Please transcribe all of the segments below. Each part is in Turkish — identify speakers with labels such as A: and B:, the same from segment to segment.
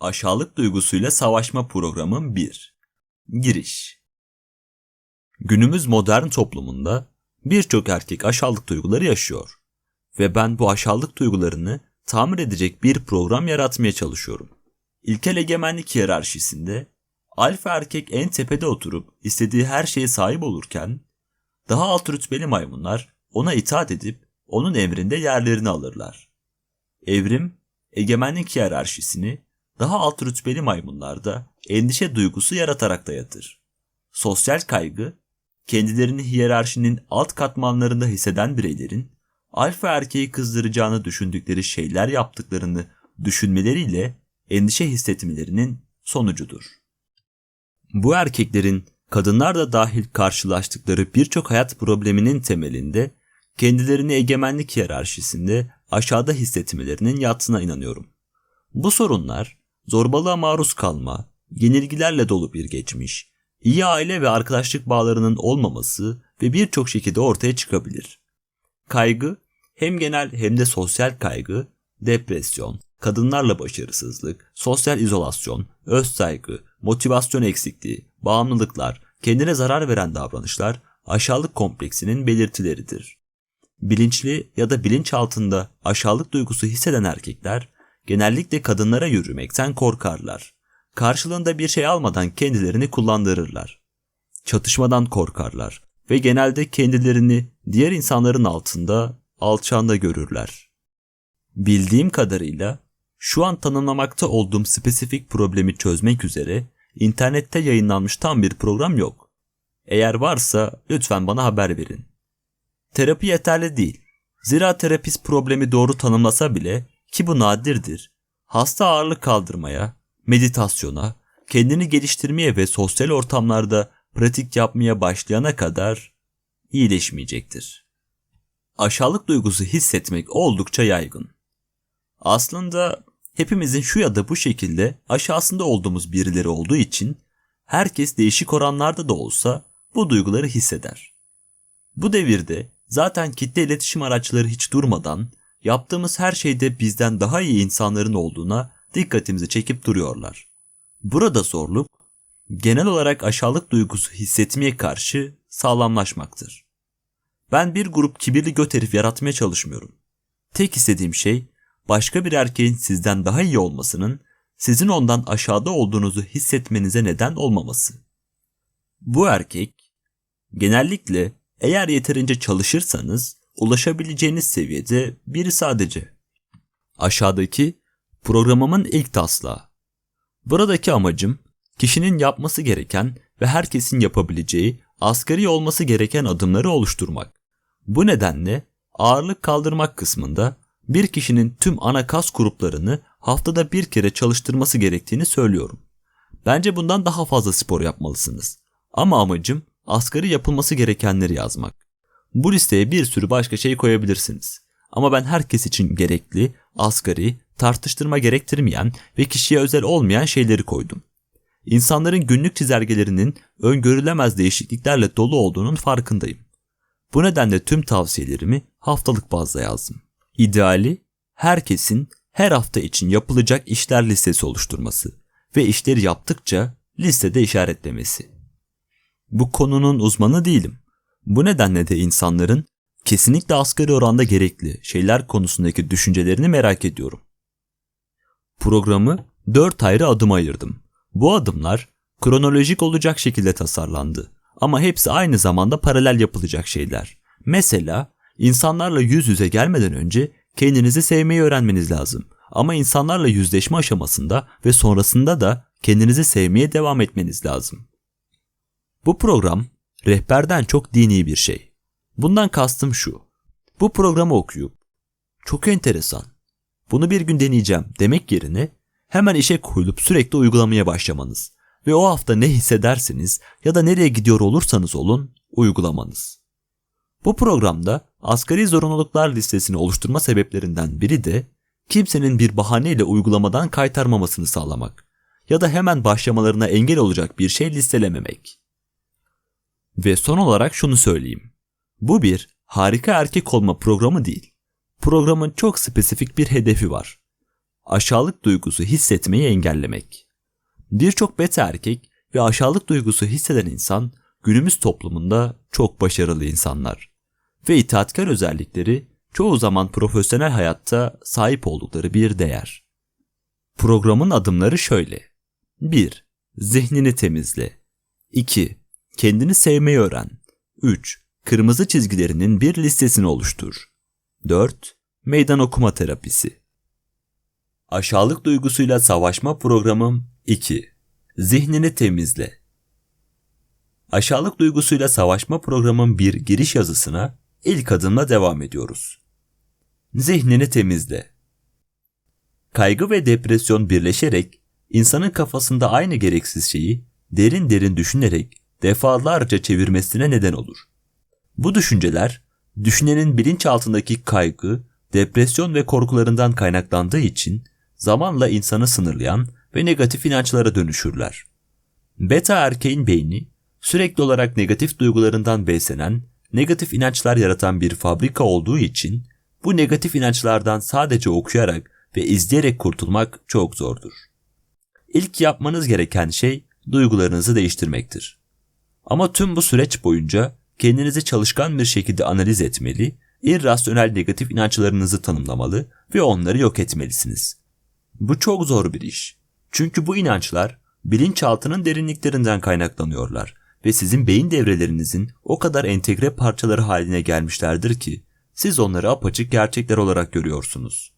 A: Aşağılık duygusuyla savaşma programım 1. Giriş Günümüz modern toplumunda birçok erkek aşağılık duyguları yaşıyor. Ve ben bu aşağılık duygularını tamir edecek bir program yaratmaya çalışıyorum. İlkel egemenlik hiyerarşisinde alfa erkek en tepede oturup istediği her şeye sahip olurken daha alt rütbeli maymunlar ona itaat edip onun emrinde yerlerini alırlar. Evrim, egemenlik hiyerarşisini daha alt rütbeli maymunlarda endişe duygusu yaratarak dayatır. Sosyal kaygı, kendilerini hiyerarşinin alt katmanlarında hisseden bireylerin alfa erkeği kızdıracağını düşündükleri şeyler yaptıklarını düşünmeleriyle endişe hissetmelerinin sonucudur. Bu erkeklerin kadınlar da dahil karşılaştıkları birçok hayat probleminin temelinde kendilerini egemenlik hiyerarşisinde aşağıda hissetmelerinin yattığına inanıyorum. Bu sorunlar zorbalığa maruz kalma, yenilgilerle dolu bir geçmiş, iyi aile ve arkadaşlık bağlarının olmaması ve birçok şekilde ortaya çıkabilir. Kaygı hem genel hem de sosyal kaygı, depresyon, kadınlarla başarısızlık, sosyal izolasyon, öz saygı, motivasyon eksikliği, bağımlılıklar, kendine zarar veren davranışlar aşağılık kompleksinin belirtileridir. Bilinçli ya da bilinç altında aşağılık duygusu hisseden erkekler genellikle kadınlara yürümekten korkarlar. Karşılığında bir şey almadan kendilerini kullandırırlar. Çatışmadan korkarlar ve genelde kendilerini diğer insanların altında alçağında görürler. Bildiğim kadarıyla şu an tanımlamakta olduğum spesifik problemi çözmek üzere internette yayınlanmış tam bir program yok. Eğer varsa lütfen bana haber verin. Terapi yeterli değil. Zira terapist problemi doğru tanımlasa bile ki bu nadirdir. Hasta ağırlık kaldırmaya, meditasyona, kendini geliştirmeye ve sosyal ortamlarda pratik yapmaya başlayana kadar iyileşmeyecektir. Aşağılık duygusu hissetmek oldukça yaygın. Aslında hepimizin şu ya da bu şekilde aşağısında olduğumuz birileri olduğu için herkes değişik oranlarda da olsa bu duyguları hisseder. Bu devirde zaten kitle iletişim araçları hiç durmadan yaptığımız her şeyde bizden daha iyi insanların olduğuna dikkatimizi çekip duruyorlar. Burada zorluk genel olarak aşağılık duygusu hissetmeye karşı sağlamlaşmaktır. Ben bir grup kibirli göt herif yaratmaya çalışmıyorum. Tek istediğim şey başka bir erkeğin sizden daha iyi olmasının sizin ondan aşağıda olduğunuzu hissetmenize neden olmaması. Bu erkek genellikle eğer yeterince çalışırsanız ulaşabileceğiniz seviyede biri sadece. Aşağıdaki programımın ilk taslağı. Buradaki amacım kişinin yapması gereken ve herkesin yapabileceği asgari olması gereken adımları oluşturmak. Bu nedenle ağırlık kaldırmak kısmında bir kişinin tüm ana kas gruplarını haftada bir kere çalıştırması gerektiğini söylüyorum. Bence bundan daha fazla spor yapmalısınız. Ama amacım asgari yapılması gerekenleri yazmak. Bu listeye bir sürü başka şey koyabilirsiniz. Ama ben herkes için gerekli, asgari, tartıştırma gerektirmeyen ve kişiye özel olmayan şeyleri koydum. İnsanların günlük çizelgelerinin öngörülemez değişikliklerle dolu olduğunun farkındayım. Bu nedenle tüm tavsiyelerimi haftalık bazda yazdım. İdeali herkesin her hafta için yapılacak işler listesi oluşturması ve işleri yaptıkça listede işaretlemesi. Bu konunun uzmanı değilim. Bu nedenle de insanların kesinlikle asgari oranda gerekli şeyler konusundaki düşüncelerini merak ediyorum. Programı 4 ayrı adım ayırdım. Bu adımlar kronolojik olacak şekilde tasarlandı. Ama hepsi aynı zamanda paralel yapılacak şeyler. Mesela insanlarla yüz yüze gelmeden önce kendinizi sevmeyi öğrenmeniz lazım. Ama insanlarla yüzleşme aşamasında ve sonrasında da kendinizi sevmeye devam etmeniz lazım. Bu program rehberden çok dini bir şey. Bundan kastım şu. Bu programı okuyup çok enteresan. Bunu bir gün deneyeceğim demek yerine hemen işe koyulup sürekli uygulamaya başlamanız ve o hafta ne hissedersiniz ya da nereye gidiyor olursanız olun uygulamanız. Bu programda asgari zorunluluklar listesini oluşturma sebeplerinden biri de kimsenin bir bahaneyle uygulamadan kaytarmamasını sağlamak ya da hemen başlamalarına engel olacak bir şey listelememek. Ve son olarak şunu söyleyeyim. Bu bir harika erkek olma programı değil. Programın çok spesifik bir hedefi var. aşağılık duygusu hissetmeyi engellemek. Birçok beta erkek ve aşağılık duygusu hisseden insan günümüz toplumunda çok başarılı insanlar. Ve itaatkar özellikleri çoğu zaman profesyonel hayatta sahip oldukları bir değer. Programın adımları şöyle. 1. Zihnini temizle. 2. Kendini sevmeyi öğren. 3. Kırmızı çizgilerinin bir listesini oluştur. 4. Meydan okuma terapisi. Aşağılık duygusuyla savaşma programım 2. Zihnini temizle. Aşağılık duygusuyla savaşma programım bir giriş yazısına ilk adımla devam ediyoruz. Zihnini temizle. Kaygı ve depresyon birleşerek insanın kafasında aynı gereksiz şeyi derin derin düşünerek defalarca çevirmesine neden olur. Bu düşünceler düşünenin bilinçaltındaki kaygı, depresyon ve korkularından kaynaklandığı için zamanla insanı sınırlayan ve negatif inançlara dönüşürler. Beta erkeğin beyni sürekli olarak negatif duygularından beslenen, negatif inançlar yaratan bir fabrika olduğu için bu negatif inançlardan sadece okuyarak ve izleyerek kurtulmak çok zordur. İlk yapmanız gereken şey duygularınızı değiştirmektir. Ama tüm bu süreç boyunca kendinizi çalışkan bir şekilde analiz etmeli, irrasyonel negatif inançlarınızı tanımlamalı ve onları yok etmelisiniz. Bu çok zor bir iş. Çünkü bu inançlar bilinçaltının derinliklerinden kaynaklanıyorlar ve sizin beyin devrelerinizin o kadar entegre parçaları haline gelmişlerdir ki siz onları apaçık gerçekler olarak görüyorsunuz.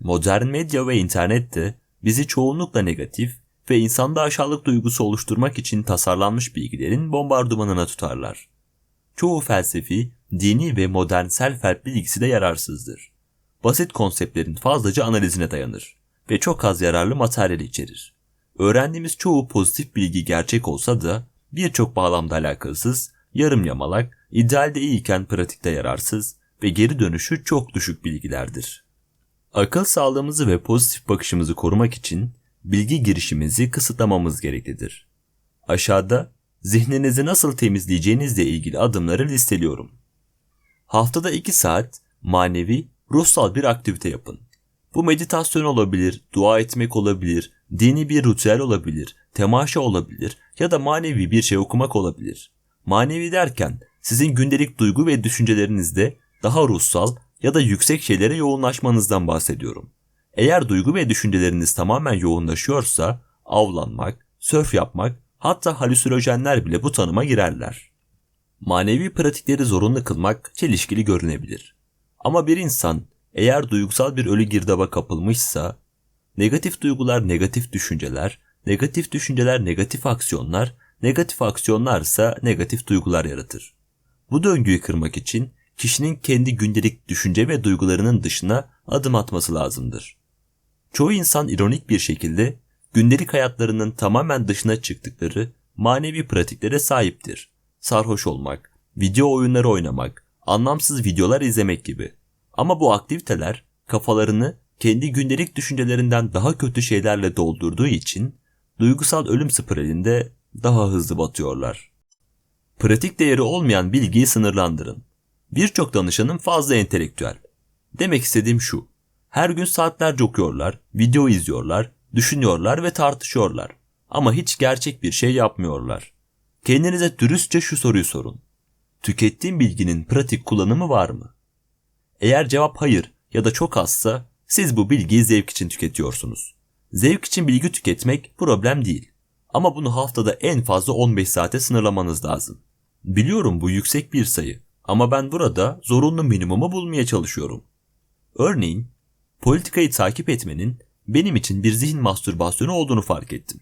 A: Modern medya ve internet de bizi çoğunlukla negatif ve insanda aşağılık duygusu oluşturmak için tasarlanmış bilgilerin bombardımanına tutarlar. Çoğu felsefi, dini ve modern self-help bilgisi de yararsızdır. Basit konseptlerin fazlaca analizine dayanır ve çok az yararlı materyal içerir. Öğrendiğimiz çoğu pozitif bilgi gerçek olsa da birçok bağlamda alakasız, yarım yamalak, idealde iyiyken pratikte yararsız ve geri dönüşü çok düşük bilgilerdir. Akıl sağlığımızı ve pozitif bakışımızı korumak için bilgi girişimizi kısıtlamamız gereklidir. Aşağıda zihninizi nasıl temizleyeceğinizle ilgili adımları listeliyorum. Haftada 2 saat manevi, ruhsal bir aktivite yapın. Bu meditasyon olabilir, dua etmek olabilir, dini bir ritüel olabilir, temaşa olabilir ya da manevi bir şey okumak olabilir. Manevi derken sizin gündelik duygu ve düşüncelerinizde daha ruhsal ya da yüksek şeylere yoğunlaşmanızdan bahsediyorum. Eğer duygu ve düşünceleriniz tamamen yoğunlaşıyorsa avlanmak, sörf yapmak hatta halüsinojenler bile bu tanıma girerler. Manevi pratikleri zorunlu kılmak çelişkili görünebilir. Ama bir insan eğer duygusal bir ölü girdaba kapılmışsa, negatif duygular negatif düşünceler, negatif düşünceler negatif aksiyonlar, negatif aksiyonlar ise negatif duygular yaratır. Bu döngüyü kırmak için kişinin kendi gündelik düşünce ve duygularının dışına adım atması lazımdır. Çoğu insan ironik bir şekilde gündelik hayatlarının tamamen dışına çıktıkları manevi pratiklere sahiptir. Sarhoş olmak, video oyunları oynamak, anlamsız videolar izlemek gibi. Ama bu aktiviteler kafalarını kendi gündelik düşüncelerinden daha kötü şeylerle doldurduğu için duygusal ölüm spiralinde daha hızlı batıyorlar. Pratik değeri olmayan bilgiyi sınırlandırın. Birçok danışanım fazla entelektüel. Demek istediğim şu. Her gün saatlerce okuyorlar, video izliyorlar, düşünüyorlar ve tartışıyorlar. Ama hiç gerçek bir şey yapmıyorlar. Kendinize dürüstçe şu soruyu sorun. Tükettiğim bilginin pratik kullanımı var mı? Eğer cevap hayır ya da çok azsa siz bu bilgiyi zevk için tüketiyorsunuz. Zevk için bilgi tüketmek problem değil. Ama bunu haftada en fazla 15 saate sınırlamanız lazım. Biliyorum bu yüksek bir sayı ama ben burada zorunlu minimumu bulmaya çalışıyorum. Örneğin politikayı takip etmenin benim için bir zihin mastürbasyonu olduğunu fark ettim.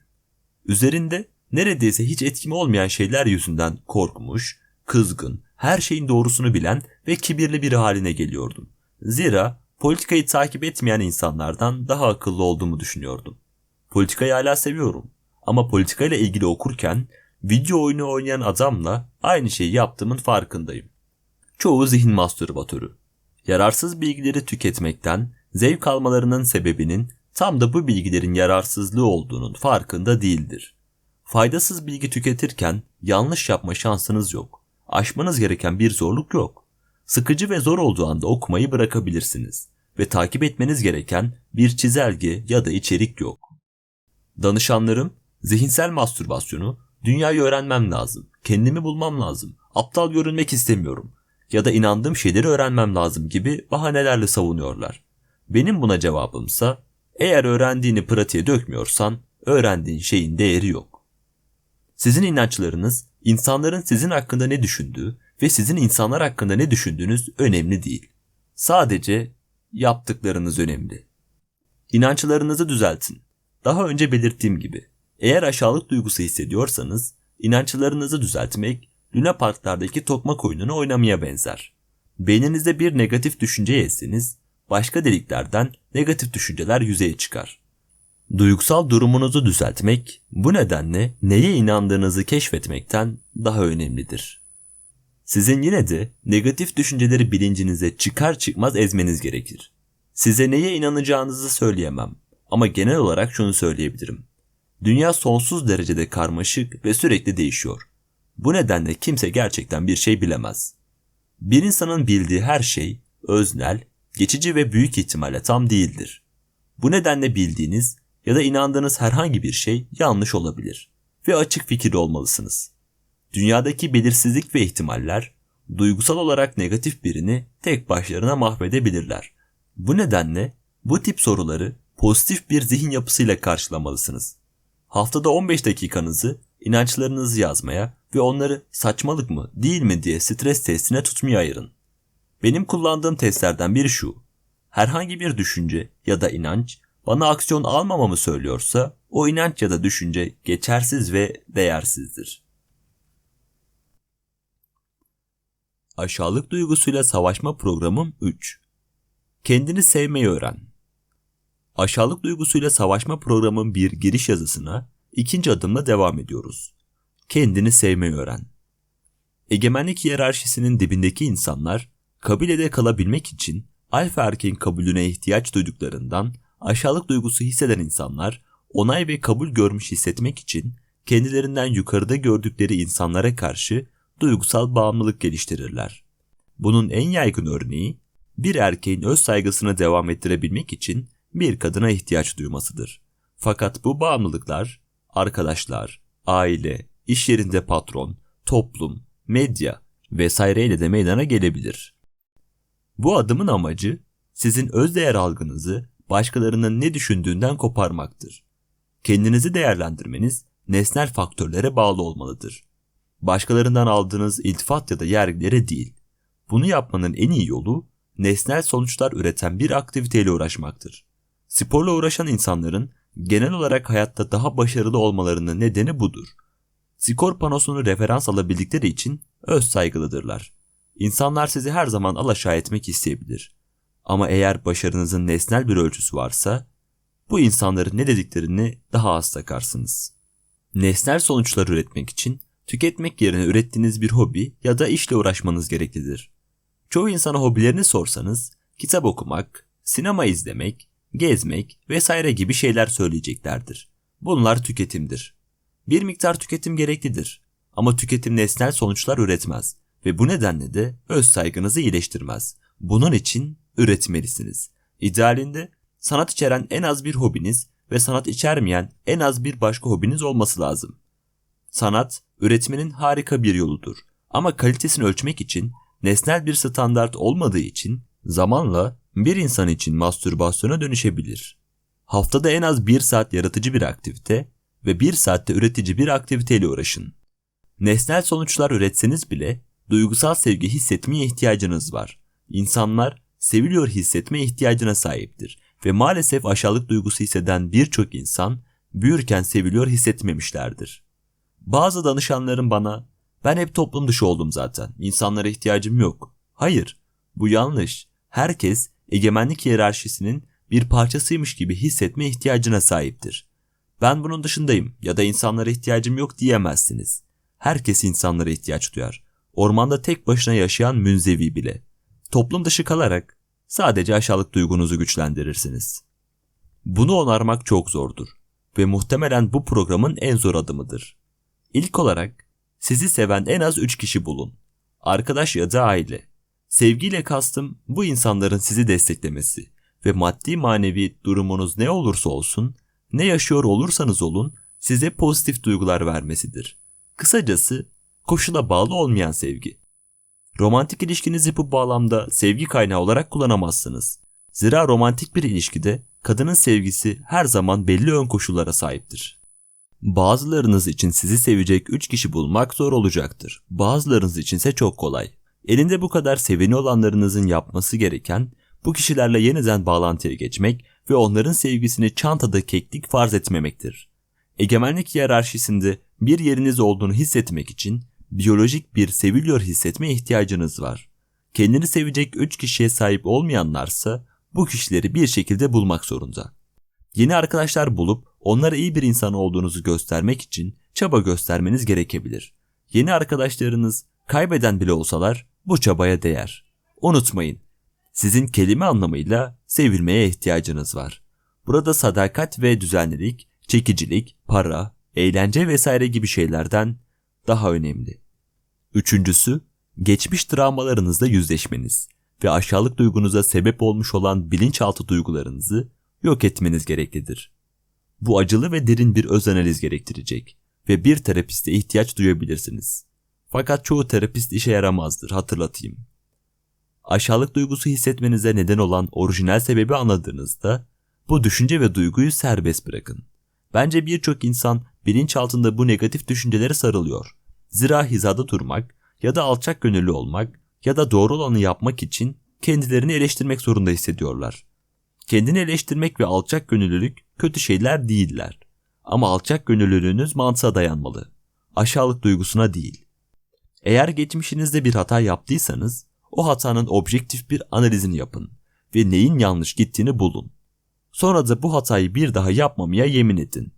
A: Üzerinde neredeyse hiç etkim olmayan şeyler yüzünden korkmuş, kızgın, her şeyin doğrusunu bilen ve kibirli biri haline geliyordum. Zira politikayı takip etmeyen insanlardan daha akıllı olduğumu düşünüyordum. Politikayı hala seviyorum ama politikayla ilgili okurken video oyunu oynayan adamla aynı şeyi yaptığımın farkındayım. Çoğu zihin mastürbatörü. Yararsız bilgileri tüketmekten zevk almalarının sebebinin tam da bu bilgilerin yararsızlığı olduğunun farkında değildir. Faydasız bilgi tüketirken yanlış yapma şansınız yok. Aşmanız gereken bir zorluk yok. Sıkıcı ve zor olduğu anda okumayı bırakabilirsiniz. ve takip etmeniz gereken bir çizelge ya da içerik yok. Danışanlarım zihinsel mastürbasyonu, dünyayı öğrenmem lazım, kendimi bulmam lazım, aptal görünmek istemiyorum ya da inandığım şeyleri öğrenmem lazım gibi bahanelerle savunuyorlar. Benim buna cevabımsa eğer öğrendiğini pratiğe dökmüyorsan öğrendiğin şeyin değeri yok. Sizin inançlarınız insanların sizin hakkında ne düşündüğü ve sizin insanlar hakkında ne düşündüğünüz önemli değil. Sadece yaptıklarınız önemli. İnançlarınızı düzeltin. Daha önce belirttiğim gibi eğer aşağılık duygusu hissediyorsanız inançlarınızı düzeltmek Luna Parklardaki tokmak oyununu oynamaya benzer. Beyninizde bir negatif düşünce yeseniz başka deliklerden negatif düşünceler yüzeye çıkar. Duygusal durumunuzu düzeltmek bu nedenle neye inandığınızı keşfetmekten daha önemlidir. Sizin yine de negatif düşünceleri bilincinize çıkar çıkmaz ezmeniz gerekir. Size neye inanacağınızı söyleyemem ama genel olarak şunu söyleyebilirim. Dünya sonsuz derecede karmaşık ve sürekli değişiyor. Bu nedenle kimse gerçekten bir şey bilemez. Bir insanın bildiği her şey öznel, geçici ve büyük ihtimalle tam değildir. Bu nedenle bildiğiniz ya da inandığınız herhangi bir şey yanlış olabilir ve açık fikirli olmalısınız. Dünyadaki belirsizlik ve ihtimaller duygusal olarak negatif birini tek başlarına mahvedebilirler. Bu nedenle bu tip soruları pozitif bir zihin yapısıyla karşılamalısınız. Haftada 15 dakikanızı inançlarınızı yazmaya ve onları saçmalık mı değil mi diye stres testine tutmaya ayırın. Benim kullandığım testlerden biri şu. Herhangi bir düşünce ya da inanç bana aksiyon almamamı söylüyorsa o inanç ya da düşünce geçersiz ve değersizdir. Aşağılık duygusuyla savaşma programım 3. Kendini sevmeyi öğren. Aşağılık duygusuyla savaşma programın bir giriş yazısına ikinci adımla devam ediyoruz. Kendini sevmeyi öğren. Egemenlik hiyerarşisinin dibindeki insanlar kabilede kalabilmek için alfa erkeğin kabulüne ihtiyaç duyduklarından aşağılık duygusu hisseden insanlar onay ve kabul görmüş hissetmek için kendilerinden yukarıda gördükleri insanlara karşı duygusal bağımlılık geliştirirler. Bunun en yaygın örneği bir erkeğin öz saygısını devam ettirebilmek için bir kadına ihtiyaç duymasıdır. Fakat bu bağımlılıklar arkadaşlar, aile, iş yerinde patron, toplum, medya vesaireyle de meydana gelebilir. Bu adımın amacı sizin öz değer algınızı başkalarının ne düşündüğünden koparmaktır. Kendinizi değerlendirmeniz nesnel faktörlere bağlı olmalıdır. Başkalarından aldığınız iltifat ya da yergilere değil. Bunu yapmanın en iyi yolu nesnel sonuçlar üreten bir aktiviteyle uğraşmaktır. Sporla uğraşan insanların genel olarak hayatta daha başarılı olmalarının nedeni budur. Skor panosunu referans alabildikleri için öz saygılıdırlar. İnsanlar sizi her zaman alaşağı etmek isteyebilir. Ama eğer başarınızın nesnel bir ölçüsü varsa bu insanların ne dediklerini daha az takarsınız. Nesnel sonuçlar üretmek için tüketmek yerine ürettiğiniz bir hobi ya da işle uğraşmanız gereklidir. Çoğu insana hobilerini sorsanız kitap okumak, sinema izlemek, gezmek vesaire gibi şeyler söyleyeceklerdir. Bunlar tüketimdir. Bir miktar tüketim gereklidir ama tüketim nesnel sonuçlar üretmez ve bu nedenle de öz saygınızı iyileştirmez. Bunun için üretmelisiniz. İdealinde sanat içeren en az bir hobiniz ve sanat içermeyen en az bir başka hobiniz olması lazım. Sanat, üretmenin harika bir yoludur. Ama kalitesini ölçmek için nesnel bir standart olmadığı için zamanla bir insan için mastürbasyona dönüşebilir. Haftada en az bir saat yaratıcı bir aktivite ve bir saatte üretici bir aktiviteyle uğraşın. Nesnel sonuçlar üretseniz bile duygusal sevgi hissetmeye ihtiyacınız var. İnsanlar seviliyor hissetme ihtiyacına sahiptir ve maalesef aşağılık duygusu hisseden birçok insan büyürken seviliyor hissetmemişlerdir. Bazı danışanlarım bana ben hep toplum dışı oldum zaten. İnsanlara ihtiyacım yok. Hayır, bu yanlış. Herkes egemenlik hiyerarşisinin bir parçasıymış gibi hissetme ihtiyacına sahiptir. Ben bunun dışındayım ya da insanlara ihtiyacım yok diyemezsiniz. Herkes insanlara ihtiyaç duyar. Ormanda tek başına yaşayan münzevi bile. Toplum dışı kalarak sadece aşağılık duygunuzu güçlendirirsiniz. Bunu onarmak çok zordur ve muhtemelen bu programın en zor adımıdır. İlk olarak sizi seven en az 3 kişi bulun. Arkadaş ya da aile. Sevgiyle kastım bu insanların sizi desteklemesi ve maddi manevi durumunuz ne olursa olsun, ne yaşıyor olursanız olun size pozitif duygular vermesidir. Kısacası koşula bağlı olmayan sevgi. Romantik ilişkinizi bu bağlamda sevgi kaynağı olarak kullanamazsınız. Zira romantik bir ilişkide kadının sevgisi her zaman belli ön koşullara sahiptir. Bazılarınız için sizi sevecek 3 kişi bulmak zor olacaktır. Bazılarınız içinse çok kolay. Elinde bu kadar seveni olanlarınızın yapması gereken bu kişilerle yeniden bağlantıya geçmek ve onların sevgisini çantada keklik farz etmemektir. Egemenlik hiyerarşisinde bir yeriniz olduğunu hissetmek için biyolojik bir seviliyor hissetme ihtiyacınız var. Kendini sevecek 3 kişiye sahip olmayanlarsa bu kişileri bir şekilde bulmak zorunda. Yeni arkadaşlar bulup onlara iyi bir insan olduğunuzu göstermek için çaba göstermeniz gerekebilir. Yeni arkadaşlarınız kaybeden bile olsalar bu çabaya değer. Unutmayın, sizin kelime anlamıyla sevilmeye ihtiyacınız var. Burada sadakat ve düzenlilik, çekicilik, para, eğlence vesaire gibi şeylerden daha önemli. Üçüncüsü, geçmiş travmalarınızla yüzleşmeniz ve aşağılık duygunuza sebep olmuş olan bilinçaltı duygularınızı yok etmeniz gereklidir. Bu acılı ve derin bir öz analiz gerektirecek ve bir terapiste ihtiyaç duyabilirsiniz. Fakat çoğu terapist işe yaramazdır hatırlatayım. Aşağılık duygusu hissetmenize neden olan orijinal sebebi anladığınızda bu düşünce ve duyguyu serbest bırakın. Bence birçok insan bilinçaltında bu negatif düşüncelere sarılıyor. Zira hizada durmak ya da alçak gönüllü olmak ya da doğru olanı yapmak için kendilerini eleştirmek zorunda hissediyorlar. Kendini eleştirmek ve alçak gönüllülük kötü şeyler değiller. Ama alçak gönüllülüğünüz mantığa dayanmalı. Aşağılık duygusuna değil. Eğer geçmişinizde bir hata yaptıysanız o hatanın objektif bir analizini yapın ve neyin yanlış gittiğini bulun. Sonra da bu hatayı bir daha yapmamaya yemin edin.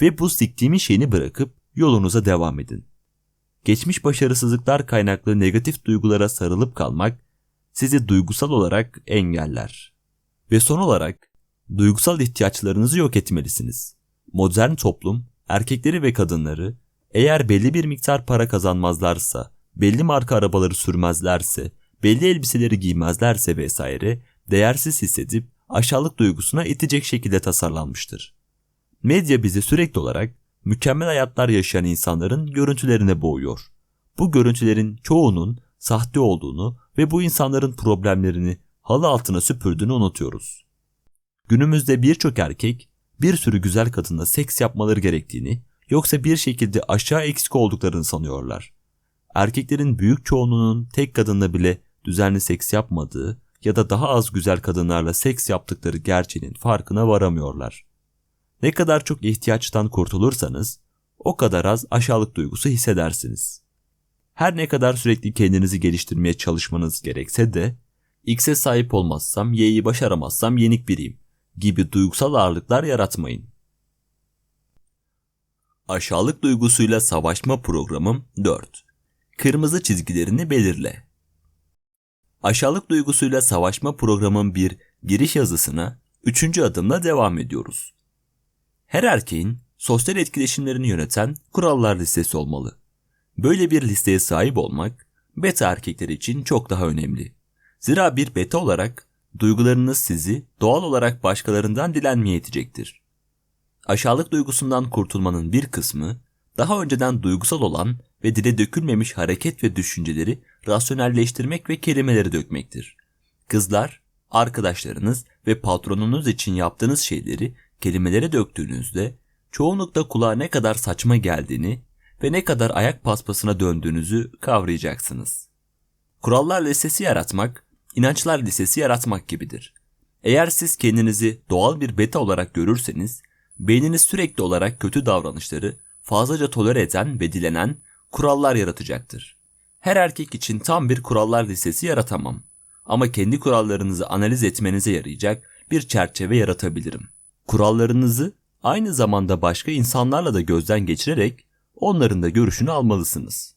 A: Ve bu siktiğimin şeyini bırakıp yolunuza devam edin. Geçmiş başarısızlıklar kaynaklı negatif duygulara sarılıp kalmak sizi duygusal olarak engeller. Ve son olarak duygusal ihtiyaçlarınızı yok etmelisiniz. Modern toplum erkekleri ve kadınları eğer belli bir miktar para kazanmazlarsa, belli marka arabaları sürmezlerse, belli elbiseleri giymezlerse vesaire değersiz hissedip aşağılık duygusuna itecek şekilde tasarlanmıştır. Medya bizi sürekli olarak mükemmel hayatlar yaşayan insanların görüntülerine boğuyor. Bu görüntülerin çoğunun sahte olduğunu ve bu insanların problemlerini halı altına süpürdüğünü unutuyoruz. Günümüzde birçok erkek bir sürü güzel kadınla seks yapmaları gerektiğini yoksa bir şekilde aşağı eksik olduklarını sanıyorlar. Erkeklerin büyük çoğunluğunun tek kadınla bile düzenli seks yapmadığı ya da daha az güzel kadınlarla seks yaptıkları gerçeğinin farkına varamıyorlar. Ne kadar çok ihtiyaçtan kurtulursanız o kadar az aşağılık duygusu hissedersiniz. Her ne kadar sürekli kendinizi geliştirmeye çalışmanız gerekse de X'e sahip olmazsam, Y'yi başaramazsam yenik biriyim gibi duygusal ağırlıklar yaratmayın. Aşağılık duygusuyla savaşma programım 4. Kırmızı çizgilerini belirle. Aşağılık duygusuyla savaşma programın bir giriş yazısına 3. adımla devam ediyoruz. Her erkeğin sosyal etkileşimlerini yöneten kurallar listesi olmalı. Böyle bir listeye sahip olmak beta erkekler için çok daha önemli. Zira bir beta olarak duygularınız sizi doğal olarak başkalarından dilenmeye itecektir. Aşağılık duygusundan kurtulmanın bir kısmı daha önceden duygusal olan ve dile dökülmemiş hareket ve düşünceleri rasyonelleştirmek ve kelimeleri dökmektir. Kızlar, arkadaşlarınız ve patronunuz için yaptığınız şeyleri kelimelere döktüğünüzde çoğunlukla kulağa ne kadar saçma geldiğini ve ne kadar ayak paspasına döndüğünüzü kavrayacaksınız. Kurallar listesi yaratmak, inançlar listesi yaratmak gibidir. Eğer siz kendinizi doğal bir beta olarak görürseniz, beyniniz sürekli olarak kötü davranışları fazlaca tolere eden ve dilenen kurallar yaratacaktır. Her erkek için tam bir kurallar listesi yaratamam. Ama kendi kurallarınızı analiz etmenize yarayacak bir çerçeve yaratabilirim. Kurallarınızı aynı zamanda başka insanlarla da gözden geçirerek onların da görüşünü almalısınız.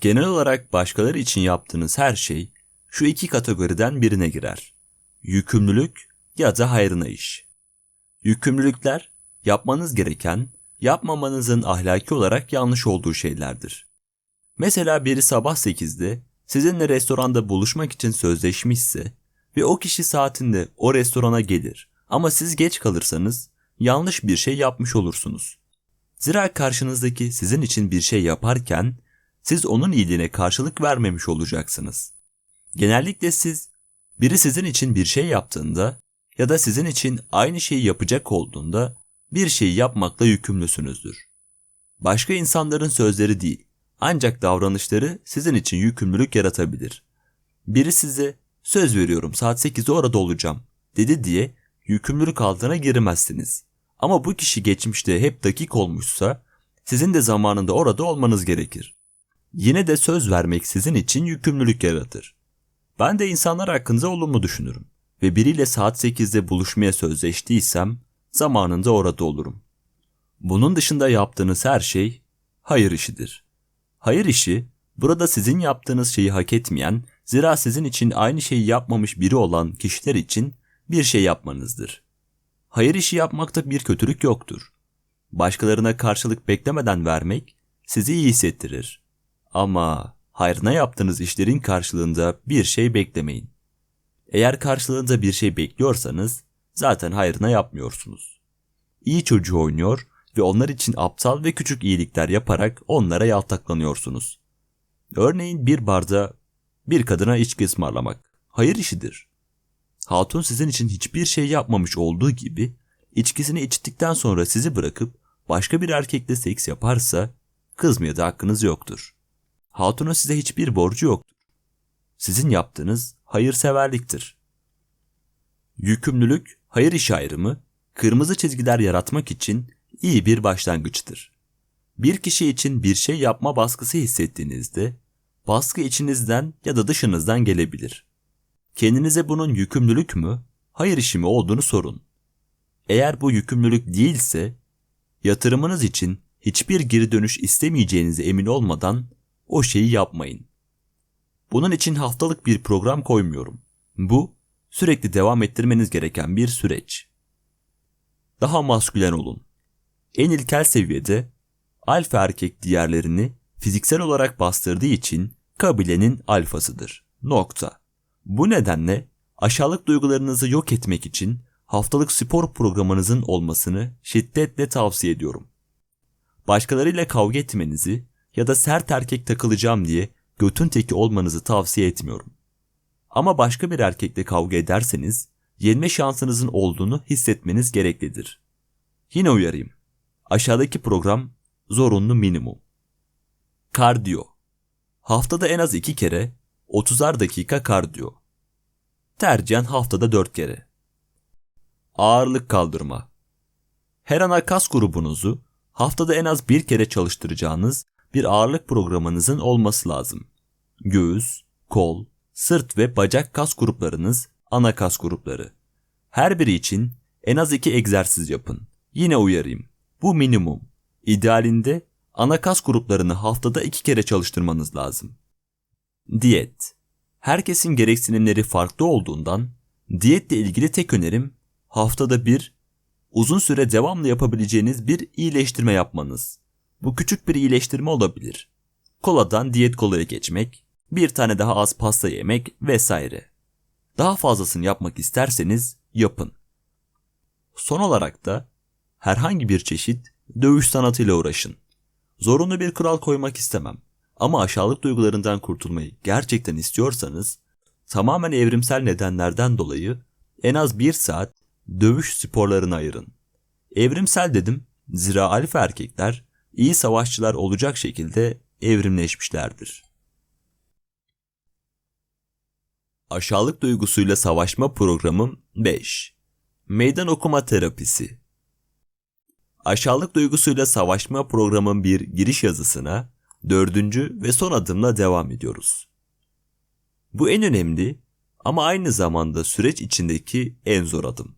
A: Genel olarak başkaları için yaptığınız her şey şu iki kategoriden birine girer. Yükümlülük ya da hayrına iş. Yükümlülükler yapmanız gereken, yapmamanızın ahlaki olarak yanlış olduğu şeylerdir. Mesela biri sabah 8'de sizinle restoranda buluşmak için sözleşmişse ve o kişi saatinde o restorana gelir ama siz geç kalırsanız yanlış bir şey yapmış olursunuz. Zira karşınızdaki sizin için bir şey yaparken siz onun iyiliğine karşılık vermemiş olacaksınız. Genellikle siz biri sizin için bir şey yaptığında ya da sizin için aynı şeyi yapacak olduğunda bir şeyi yapmakla yükümlüsünüzdür. Başka insanların sözleri değil, ancak davranışları sizin için yükümlülük yaratabilir. Biri size söz veriyorum saat 8'de orada olacağım dedi diye yükümlülük altına girmezsiniz. Ama bu kişi geçmişte hep dakik olmuşsa sizin de zamanında orada olmanız gerekir. Yine de söz vermek sizin için yükümlülük yaratır. Ben de insanlar hakkında olumlu düşünürüm ve biriyle saat 8'de buluşmaya sözleştiysem zamanında orada olurum. Bunun dışında yaptığınız her şey hayır işidir. Hayır işi burada sizin yaptığınız şeyi hak etmeyen, zira sizin için aynı şeyi yapmamış biri olan kişiler için bir şey yapmanızdır. Hayır işi yapmakta bir kötülük yoktur. Başkalarına karşılık beklemeden vermek sizi iyi hissettirir. Ama hayrına yaptığınız işlerin karşılığında bir şey beklemeyin. Eğer karşılığında bir şey bekliyorsanız zaten hayrına yapmıyorsunuz. İyi çocuğu oynuyor ve onlar için aptal ve küçük iyilikler yaparak onlara yaltaklanıyorsunuz. Örneğin bir barda bir kadına içki ısmarlamak hayır işidir. Hatun sizin için hiçbir şey yapmamış olduğu gibi içkisini içtikten sonra sizi bırakıp başka bir erkekle seks yaparsa kızmaya da hakkınız yoktur. Hatunun size hiçbir borcu yoktur. Sizin yaptığınız hayırseverliktir. Yükümlülük, hayır iş ayrımı, kırmızı çizgiler yaratmak için iyi bir başlangıçtır. Bir kişi için bir şey yapma baskısı hissettiğinizde, baskı içinizden ya da dışınızdan gelebilir. Kendinize bunun yükümlülük mü, hayır işi mi olduğunu sorun. Eğer bu yükümlülük değilse, yatırımınız için hiçbir geri dönüş istemeyeceğinize emin olmadan o şeyi yapmayın. Bunun için haftalık bir program koymuyorum. Bu sürekli devam ettirmeniz gereken bir süreç. Daha maskülen olun. En ilkel seviyede alfa erkek diğerlerini fiziksel olarak bastırdığı için kabilenin alfasıdır. Nokta. Bu nedenle aşağılık duygularınızı yok etmek için haftalık spor programınızın olmasını şiddetle tavsiye ediyorum. Başkalarıyla kavga etmenizi ya da sert erkek takılacağım diye götün teki olmanızı tavsiye etmiyorum. Ama başka bir erkekle kavga ederseniz yenme şansınızın olduğunu hissetmeniz gereklidir. Yine uyarayım. Aşağıdaki program zorunlu minimum. Kardiyo. Haftada en az 2 kere 30'ar dakika kardiyo. Tercihen haftada 4 kere. Ağırlık kaldırma. Her ana kas grubunuzu haftada en az bir kere çalıştıracağınız bir ağırlık programınızın olması lazım. Göğüs, kol, sırt ve bacak kas gruplarınız ana kas grupları. Her biri için en az iki egzersiz yapın. Yine uyarayım. Bu minimum. İdealinde ana kas gruplarını haftada iki kere çalıştırmanız lazım. Diyet. Herkesin gereksinimleri farklı olduğundan diyetle ilgili tek önerim haftada bir uzun süre devamlı yapabileceğiniz bir iyileştirme yapmanız. Bu küçük bir iyileştirme olabilir. Koladan diyet kolaya geçmek, bir tane daha az pasta yemek vesaire. Daha fazlasını yapmak isterseniz yapın. Son olarak da herhangi bir çeşit dövüş sanatıyla uğraşın. Zorunlu bir kural koymak istemem. Ama aşağılık duygularından kurtulmayı gerçekten istiyorsanız tamamen evrimsel nedenlerden dolayı en az bir saat dövüş sporlarına ayırın. Evrimsel dedim zira alfa erkekler iyi savaşçılar olacak şekilde evrimleşmişlerdir. Aşağılık duygusuyla savaşma programım 5. Meydan okuma terapisi. Aşağılık duygusuyla savaşma programın bir giriş yazısına dördüncü ve son adımla devam ediyoruz. Bu en önemli ama aynı zamanda süreç içindeki en zor adım.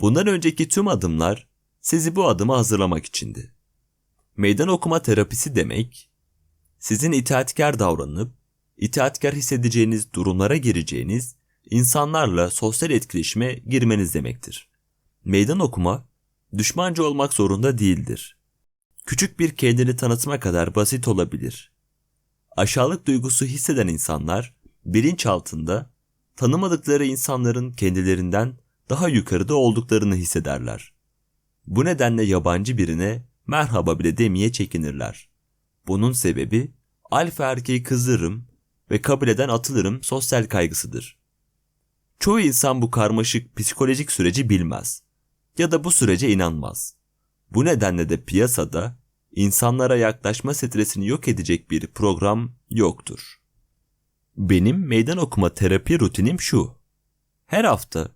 A: Bundan önceki tüm adımlar sizi bu adıma hazırlamak içindi. Meydan okuma terapisi demek, sizin itaatkar davranıp, itaatkar hissedeceğiniz durumlara gireceğiniz, insanlarla sosyal etkileşime girmeniz demektir. Meydan okuma, düşmanca olmak zorunda değildir. Küçük bir kendini tanıtma kadar basit olabilir. Aşağılık duygusu hisseden insanlar, bilinç altında tanımadıkları insanların kendilerinden daha yukarıda olduklarını hissederler. Bu nedenle yabancı birine merhaba bile demeye çekinirler. Bunun sebebi alfa erkeği kızdırırım ve kabul eden atılırım sosyal kaygısıdır. Çoğu insan bu karmaşık psikolojik süreci bilmez ya da bu sürece inanmaz. Bu nedenle de piyasada insanlara yaklaşma stresini yok edecek bir program yoktur. Benim meydan okuma terapi rutinim şu. Her hafta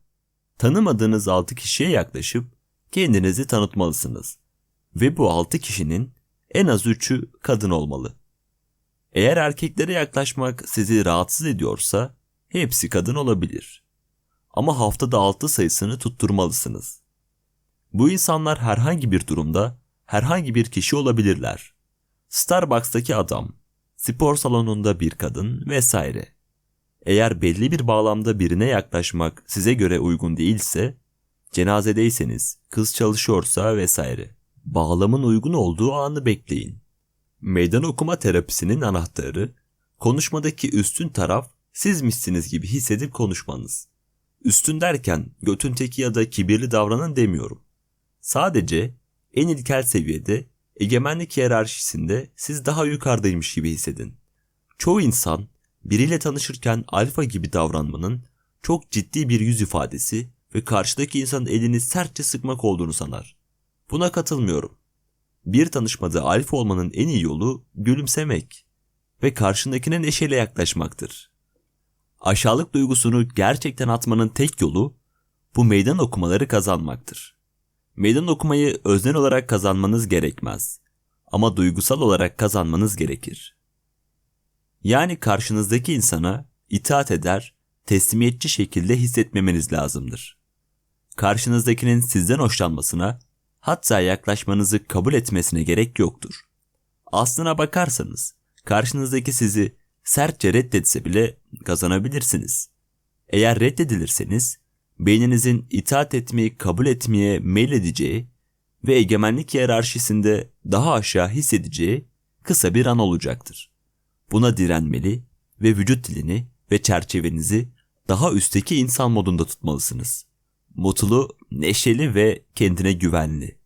A: tanımadığınız 6 kişiye yaklaşıp kendinizi tanıtmalısınız. Ve bu 6 kişinin en az 3'ü kadın olmalı. Eğer erkeklere yaklaşmak sizi rahatsız ediyorsa hepsi kadın olabilir. Ama haftada 6 sayısını tutturmalısınız. Bu insanlar herhangi bir durumda herhangi bir kişi olabilirler. Starbucks'taki adam, spor salonunda bir kadın vesaire. Eğer belli bir bağlamda birine yaklaşmak size göre uygun değilse, cenazedeyseniz, kız çalışıyorsa vesaire. Bağlamın uygun olduğu anı bekleyin. Meydan okuma terapisinin anahtarı, konuşmadaki üstün taraf sizmişsiniz gibi hissedip konuşmanız. Üstün derken götün teki ya da kibirli davranın demiyorum. Sadece en ilkel seviyede egemenlik hiyerarşisinde siz daha yukarıdaymış gibi hissedin. Çoğu insan biriyle tanışırken alfa gibi davranmanın çok ciddi bir yüz ifadesi ve karşıdaki insanın elini sertçe sıkmak olduğunu sanar. Buna katılmıyorum. Bir tanışmada alfa olmanın en iyi yolu gülümsemek ve karşındakine neşeyle yaklaşmaktır. Aşağılık duygusunu gerçekten atmanın tek yolu bu meydan okumaları kazanmaktır. Meydan okumayı öznel olarak kazanmanız gerekmez. Ama duygusal olarak kazanmanız gerekir. Yani karşınızdaki insana itaat eder, teslimiyetçi şekilde hissetmemeniz lazımdır. Karşınızdakinin sizden hoşlanmasına, hatta yaklaşmanızı kabul etmesine gerek yoktur. Aslına bakarsanız, karşınızdaki sizi sertçe reddetse bile kazanabilirsiniz. Eğer reddedilirseniz, beyninizin itaat etmeyi kabul etmeye meyledeceği ve egemenlik hiyerarşisinde daha aşağı hissedeceği kısa bir an olacaktır. Buna direnmeli ve vücut dilini ve çerçevenizi daha üstteki insan modunda tutmalısınız. Mutlu, neşeli ve kendine güvenli.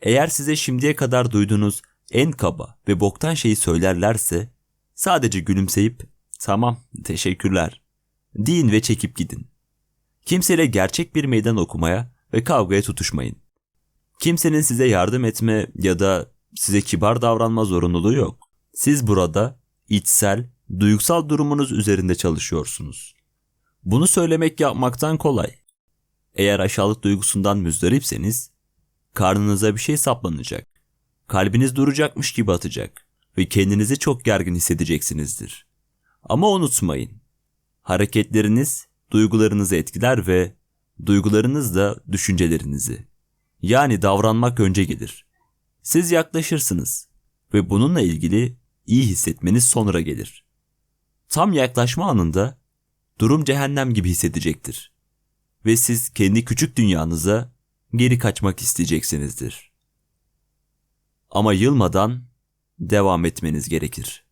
A: Eğer size şimdiye kadar duyduğunuz en kaba ve boktan şeyi söylerlerse sadece gülümseyip tamam teşekkürler deyin ve çekip gidin. Kimseyle gerçek bir meydan okumaya ve kavgaya tutuşmayın. Kimsenin size yardım etme ya da size kibar davranma zorunluluğu yok. Siz burada içsel, duygusal durumunuz üzerinde çalışıyorsunuz. Bunu söylemek yapmaktan kolay. Eğer aşağılık duygusundan müzdaripseniz, karnınıza bir şey saplanacak. Kalbiniz duracakmış gibi atacak ve kendinizi çok gergin hissedeceksinizdir. Ama unutmayın, hareketleriniz duygularınızı etkiler ve duygularınız da düşüncelerinizi. Yani davranmak önce gelir. Siz yaklaşırsınız ve bununla ilgili iyi hissetmeniz sonra gelir. Tam yaklaşma anında durum cehennem gibi hissedecektir. Ve siz kendi küçük dünyanıza geri kaçmak isteyeceksinizdir. Ama yılmadan devam etmeniz gerekir.